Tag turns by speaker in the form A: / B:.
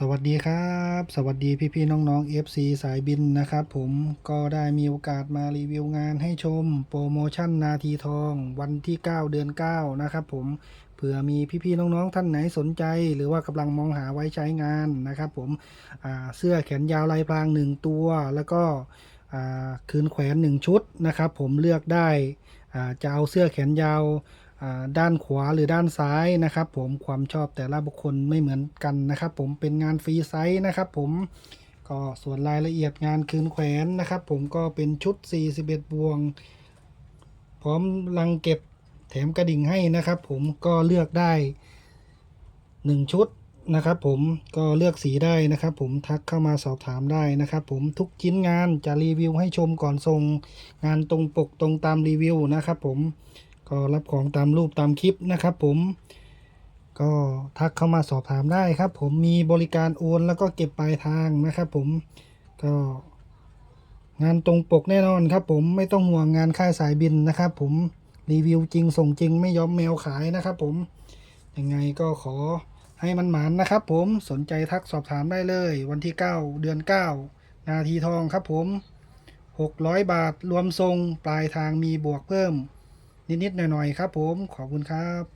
A: สวัสดีครับ สวัสดีพี่ๆน้องๆ FC สายบินนะครับผมก็ได้มีโอกาสมารีวิวงานให้ชม โปรโมชั่นนาทีทอง วันที่ 9 เดือน 9 นะครับผมเผื่อมีพี่ๆน้องๆท่านไหนสนใจ หรือว่ากำลังมองหาไว้ใช้งานนะครับผมเสื้อแขนยาวลายพราง 1 ตัว แล้วก็คืนแขวน 1 ชุดนะครับผมเลือกได้จะเอาเสื้อแขนยาว ด้านขวาหรือด้านซ้ายนะครับผมความชอบแต่ละบุคคลไม่เหมือนกันนะครับ ผมเป็นงานฟรีไซส์นะครับผมก็ส่วนรายละเอียดงานคืนแขวนนะครับ ผมก็เป็นชุด 41 บวง พร้อมลังเก็บแถมกระดิ่งให้นะครับ ผมก็เลือกได้ 1 ชุดนะครับผมก็เลือกสีได้นะครับ ผมทักเข้ามาสอบถามได้นะครับ ผมทุกชิ้นงานจะรีวิวให้ชมก่อนส่งงานตรงปกตรงตามรีวิวนะครับ ผม ก็รับของตามรูปตามคลิปนะครับผมก็ทักเข้ามาสอบถามได้ครับ ผมมีบริการโอนแล้วก็เก็บปลายทางนะครับผมก็งานตรงปกแน่นอนครับ ผมไม่ต้องห่วงงานค่ายสายบินนะครับ ผมรีวิวจริงส่งจริงไม่ยอมแมวขายนะครับ ผมยังไงก็ขอให้มันหมานนะครับ ผมสนใจทักสอบถามได้เลย วันที่ 9 เดือน 9 นาทีทองครับ ผม 600 บาทรวมทรงปลายทางมีบวกเพิ่ม นิดๆหน่อยๆครับผมขอบคุณครับ